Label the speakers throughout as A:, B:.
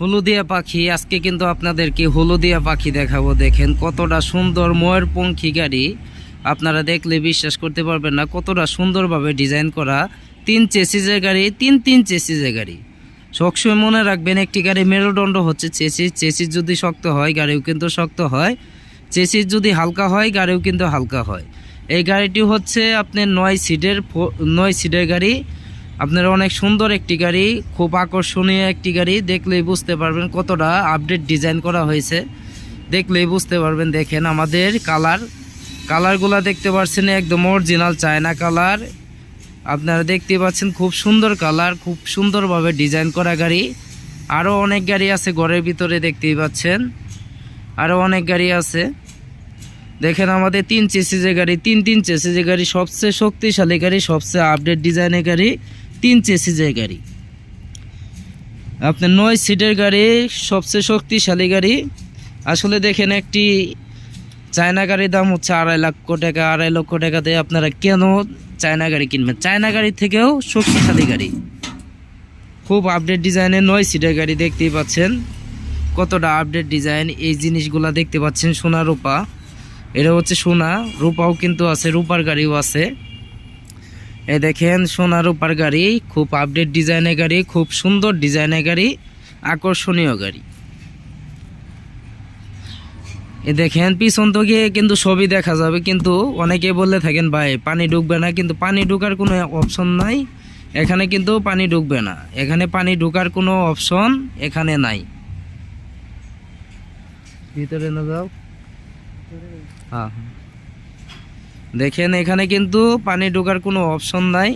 A: হলুদিয়া পাখি, আজকে কিন্তু আপনাদেরকে হলুদিয়া পাখি দেখাবো। দেখেন কতটা সুন্দর ময়ূরপঙ্খী গাড়ি। আপনারা দেখলে বিশ্বাস করতে পারবেন না কতটা সুন্দরভাবে ডিজাইন করা। তিন চেসিজের গাড়ি, তিন তিন চেসিজের গাড়ি। সবসময় মনে রাখবেন, একটি গাড়ি মেরুদণ্ড হচ্ছে চেসিস। চেসিস যদি শক্ত হয়, গাড়িও কিন্তু শক্ত হয়। চেসিস যদি হালকা হয়, গাড়িও কিন্তু হালকা হয়। এই গাড়িটি হচ্ছে আপনার নয় সিটের নয় সিটের গাড়ি। আপনার অনেক সুন্দর একটি গাড়ি, খুব আকর্ষণীয় একটি গাড়ি, দেখলেই বুঝতে পারবেন কতটা আপডেট ডিজাইন করা হয়েছে। দেখলেই বুঝতে পারবেন, দেখেন আমাদের কালার কালারগুলো দেখতে পাচ্ছেন একদম অরিজিনাল চায়না কালার আপনারা দেখতে পাচ্ছেন খুব সুন্দর কালার খুব সুন্দরভাবে ডিজাইন করা গাড়ি। আরও অনেক গাড়ি আছে ঘরের ভিতরে দেখতেই পাচ্ছেন। আরও অনেক গাড়ি আছে। দেখেন আমাদের তিন চেসিজের গাড়ি, তিন তিন চেসিজের গাড়ি, সবচেয়ে শক্তিশালী গাড়ি, সবচেয়ে আপডেট ডিজাইনের গাড়ি। তিন চেসিজের গাড়ি। আপনার নয় সিটের গাড়ি, সবচেয়ে শক্তিশালী গাড়ি। আসলে দেখেন একটি চায়না গাড়ির দাম হচ্ছে আড়াই লক্ষ টাকা, আড়াই লক্ষ টাকাতে আপনারা কেন চায়না গাড়ি কিনবেন? চায়না গাড়ি থেকেও শক্তিশালী গাড়ি। খুব আপডেট ডিজাইনের নয় সিটের গাড়ি দেখতেই পাচ্ছেন। কতটা আপডেট ডিজাইন এই জিনিসগুলা দেখতে পাচ্ছেন সোনা রূপা। এটা হচ্ছে সোনা, রূপাও কিন্তু আছে, রূপার গাড়িও আছে। এ দেখেন সোনা রূপার গাড়ি, খুব আপডেট ডিজাইনের গাড়ি, খুব সুন্দর ডিজাইনের গাড়ি, আকর্ষণীয় গাড়ি। এ দেখেন, পিছন থেকে কিন্তু ছবি দেখা যাবে, কিন্তু অনেকে বললে থাকেন, ভাই, পানি ঢুকবে না। কিন্তু পানি ঢুকার কোনো অপশন নাই। এখানে কিন্তু পানি ঢুকবে না। এখানে পানি ঢুকার কোনো অপশন এখানে নাই। ভিতরে না যাও? হ্যাঁ হ্যাঁ। দেখেন, এখানে কিন্তু পানি ঢোকার কোনো অপশন নাই।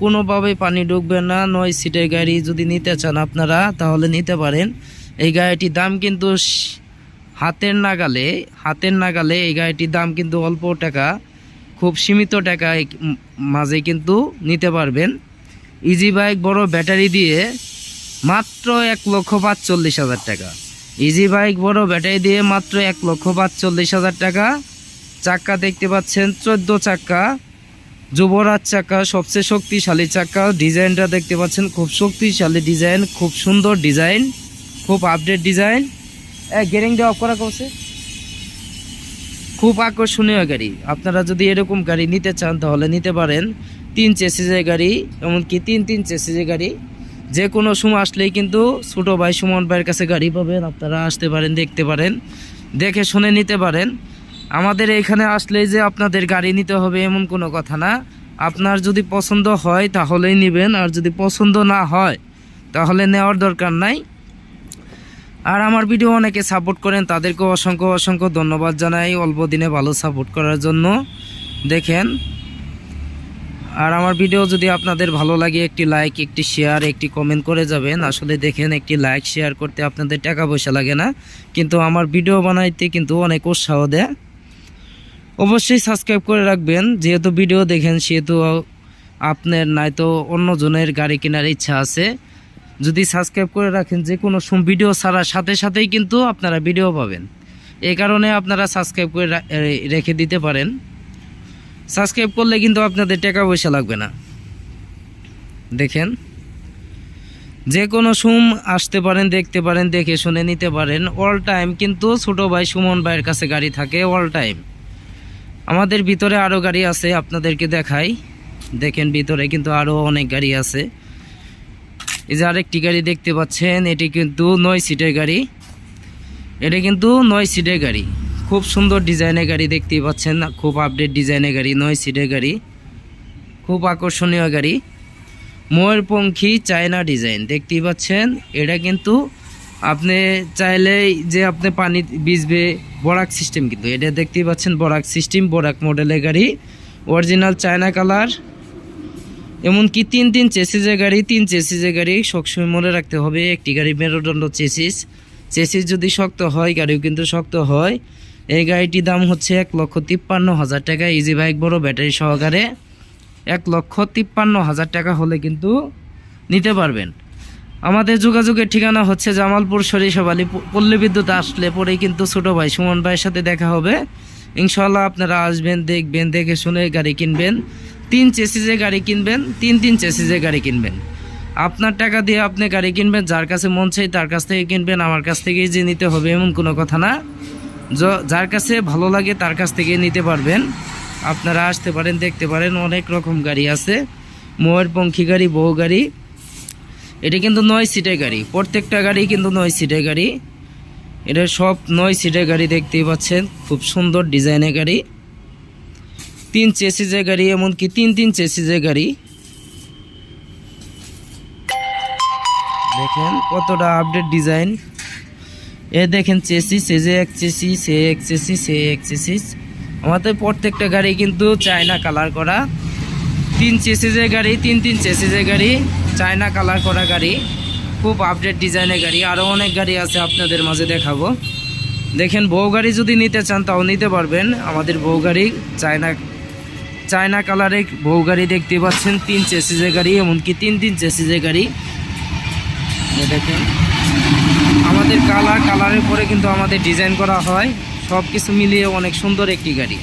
A: কোনোভাবে পানি ঢুকবে না, নয় সিটের গাড়ি যদি নিতে চান আপনারা, তাহলে নিতে পারেন। এই গাড়িটির দাম কিন্তু হাতের নাগালে হাতের নাগালে এই গাড়িটির দাম কিন্তু অল্প টাকা, খুব সীমিত টাকা মাঝে কিন্তু নিতে পারবেন। ইজি বাইক বড় ব্যাটারি দিয়ে মাত্র এক লক্ষ পাঁচচল্লিশ হাজার টাকা। ইজি বাইক বড় ব্যাটারি দিয়ে মাত্র এক লক্ষ পাঁচচল্লিশ হাজার টাকা। চাক্কা দেখতে পাচ্ছেন, চোদ্দ চাকা। যুবরাজ চাকা, সবচেয়ে শক্তিশালী চাকা। ডিজাইনটা দেখতে পাচ্ছেন, খুব শক্তিশালী ডিজাইন, খুব সুন্দর ডিজাইন, খুব আপডেট ডিজাইন। গেরিংটা অফ করা করছে খুব আকর্ষণীয় গাড়ি। আপনারা যদি এরকম গাড়ি নিতে চান, তাহলে নিতে পারেন। তিন চেসিজের গাড়ি, এমনকি তিন তিন চেসিজের গাড়ি। যে কোনো সময় আসলেই কিন্তু ছোটো ভাই সুমন ভাইয়ের কাছে গাড়ি পাবেন। আপনারা আসতে পারেন, দেখতে পারেন। দেখে শুনে নিতে পারেন। আমাদের এখানে আসলেই যে আপনাদের গাড়ি নিতে হবে এমন কোনো কথা না। আপনার যদি পছন্দ হয় তাহলেই নেবেন, আর যদি পছন্দ না হয় তাহলে নেওয়ার দরকার নাই। আর আমার ভিডিও অনেকে সাপোর্ট করেন তাদেরকে অসংখ্য অসংখ্য ধন্যবাদ জানাই অল্প দিনে ভালো সাপোর্ট করার জন্য। দেখেন, আর আমার ভিডিও যদি আপনাদের ভালো লাগে, একটি লাইক, একটি শেয়ার, একটি কমেন্ট করে যাবেন। আসলে দেখেন, একটি লাইক, শেয়ার করতে আপনাদের টাকা পয়সা লাগে না। কিন্তু আমার ভিডিও বানাইতে কিন্তু অনেক উৎসাহ দেয়। অবশ্যই সাবস্ক্রাইব করে রাখবেন। যেহেতু ভিডিও দেখেন, সেহেতু আপনার নয়তো অন্যজনের গাড়ি কেনার ইচ্ছা আছে। যদি সাবস্ক্রাইব করে রাখেন, যে কোনো ভিডিও ছাড়ার সাথে সাথেই কিন্তু আপনারা ভিডিও পাবেন। এই কারণে আপনারা সাবস্ক্রাইব করে রেখে দিতে পারেন। সাবস্ক্রাইব করলে কিন্তু আপনাদের টাকা পয়সা লাগবে না। দেখেন। যে কোনো সুম আসতে পারেন, দেখতে পারেন, দেখে শুনে নিতে পারেন। অল টাইম কিন্তু ছোটো ভাই সুমন ভাইয়ের কাছে গাড়ি থাকে অল টাইম আমাদের ভিতরে আরও গাড়ি আছে, আপনাদেরকে দেখাই। দেখেন ভিতরে কিন্তু আরও অনেক গাড়ি আছে। এই যে আরেকটি গাড়ি দেখতে পাচ্ছেন, এটি কিন্তু নয় সিটের গাড়ি। এটা কিন্তু নয় সিটের গাড়ি। খুব সুন্দর ডিজাইনের গাড়ি দেখতে পাচ্ছেন খুব আপডেট ডিজাইনের গাড়ি, নয় সিটের গাড়ি। খুব আকর্ষণীয় গাড়ি। ময়ূরপঙ্খী চায়না ডিজাইন, দেখতেই পাচ্ছেন? এটা কিন্তু আপনি চাইলেই যে আপনি পানি ভিজবে বরাক সিস্টেম কিন্তু, এটা দেখতেই পাচ্ছেন বরাক সিস্টেম, বরাক মডেলের গাড়ি অরিজিনাল চায়না কালার এমনকি তিন তিন চেসিসের গাড়ি, তিন চেসিসের গাড়ি সবসময় মনে রাখতে হবে, একটি গাড়ি মেরুদণ্ড চেসিস চেসিস যদি শক্ত হয়, গাড়িও কিন্তু শক্ত হয়, এই গাড়িটির দাম হচ্ছে এক লক্ষ তিপ্পান্ন হাজার টাকা ইজি বাইক বড় ব্যাটারি সহকারে এক লক্ষ তিপ্পান্ন হাজার টাকা হলে কিন্তু নিতে পারবেন। আমাদের যোগাযোগের ঠিকানা হচ্ছে জামালপুর সরিষাবালি পল্লী বিদ্যুৎ আসলে পরেই কিন্তু ছোটো ভাই সুমন ভাইয়ের সাথে দেখা হবে। ইনশাল্লাহ আপনারা আসবেন, দেখবেন, দেখে শুনে গাড়ি কিনবেন। তিন চেসিজে গাড়ি কিনবেন, তিন তিন চেসিজে গাড়ি কিনবেন। আপনার টাকা দিয়ে আপনি গাড়ি কিনবেন, যার কাছে মন চাই তার কাছ থেকে কিনবেন, আমার কাছ থেকেই যে নিতে হবে এমন কোনো কথা না। যার কাছে ভালো লাগে তার কাছ থেকে নিতে পারবেন। আপনারা আসতে পারেন, দেখতে পারেন, অনেক রকম গাড়ি আছে। ময়ূরপঙ্খী গাড়ি, বউ গাড়ি। এটা কিন্তু নয় সিটের গাড়ি। প্রত্যেকটা গাড়ি কিন্তু নয় সিটের গাড়ি। এটা সব নয় সিটের গাড়ি দেখতেই পাচ্ছেন। খুব সুন্দর ডিজাইনের গাড়ি। তিন চেসিজের গাড়ি, এমনকি তিন তিন চেসিজের গাড়ি। দেখেন কতটা আপডেট ডিজাইন এ দেখেন চেসিস এ যে এক চেসিস এ এক চেসিস এ এক চেসিস। আমাদের প্রত্যেকটা গাড়ি কিন্তু চায়না কালার করা। তিন চেসিজের গাড়ি, তিন তিন চেসিজের গাড়ি। চায়না কালার করা গাড়ি, খুব আপডেট ডিজাইনের গাড়ি আরও অনেক গাড়ি আছে আপনাদের মাঝে দেখাবো। দেখেন, বউ গাড়ি যদি নিতে চান তাও নিতে পারবেন। আমাদের বউ গাড়ি চায়না চায়না কালারের বউ গাড়ি দেখতে পাচ্ছেন, তিন চেসিজের গাড়ি, এমনকি তিন তিন চেসিজের গাড়ি। দেখেন, আমাদের কালার, কালারের পরে কিন্তু আমাদের ডিজাইন করা হয়। সব কিছু মিলিয়ে অনেক সুন্দর একটি গাড়ি।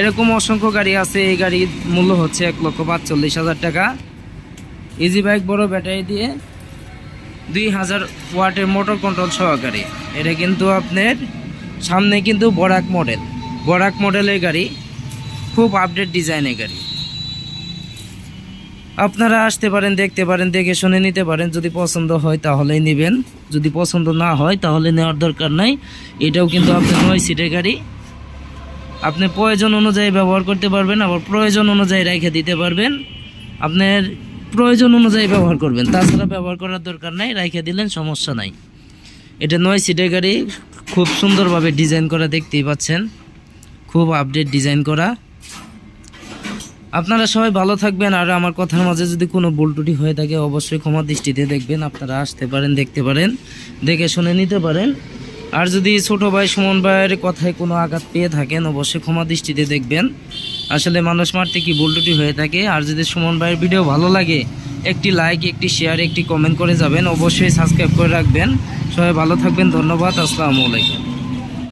A: এরকম অসংখ্য গাড়ি আছে, এই গাড়ির মূল্য হচ্ছে এক লক্ষ পাঁচচল্লিশ হাজার টাকা। ইজি বাইক বড় ব্যাটারি দিয়ে দুই হাজার ওয়াটের মোটর কন্ট্রোল সহকারে। এটা কিন্তু আপনার সামনে কিন্তু বরাক মডেল বরাক মডেলের গাড়ি, খুব আপডেট ডিজাইনের গাড়ি। আপনারা আসতে পারেন, দেখতে পারেন, দেখে শুনে নিতে পারেন। যদি পছন্দ হয় তাহলেই নেবেন। যদি পছন্দ না হয় তাহলে নেওয়ার দরকার নাই। এটাও কিন্তু আপনার নয় সিটের গাড়ি। আপনি প্রয়োজন অনুযায়ী ব্যবহার করতে পারবেন, আবার প্রয়োজন অনুযায়ী রেখে দিতে পারবেন। আপনার প্রয়োজন অনুযায়ী ব্যবহার করবেন। তাছাড়া ব্যবহার করার দরকার নাই, রাইখে দিলেন, সমস্যা নাই। এটা নয় সিটের গাড়ি, খুব সুন্দরভাবে ডিজাইন করা দেখতেই পাচ্ছেন। খুব আপডেট ডিজাইন করা। আপনারা সবাই ভালো থাকবেন, আর আমার কথার মাঝে যদি কোনো ত্রুটি হয়ে থাকে, অবশ্যই ক্ষমা দৃষ্টিতে দেখবেন, আপনারা আসতে পারেন, দেখতে পারেন, দেখে শুনে নিতে পারেন। আর যদি ছোট ভাই, সুমন ভাইয়ের কথায় কোনো আঘাত পেয়ে থাকেন, অবশ্যই ক্ষমা দৃষ্টিতে দেখবেন। আসলে মানুষ মারতে কি ত্রুটি হয়ে থাকে? আর যদি সুমন ভাইয়ের ভিডিও ভালো লাগে, একটি লাইক একটি শেয়ার একটি কমেন্ট করে যাবেন। অবশ্যই সাবস্ক্রাইব করে রাখবেন। সবাই ভালো থাকবেন, ধন্যবাদ, আসসালামু আলাইকুম।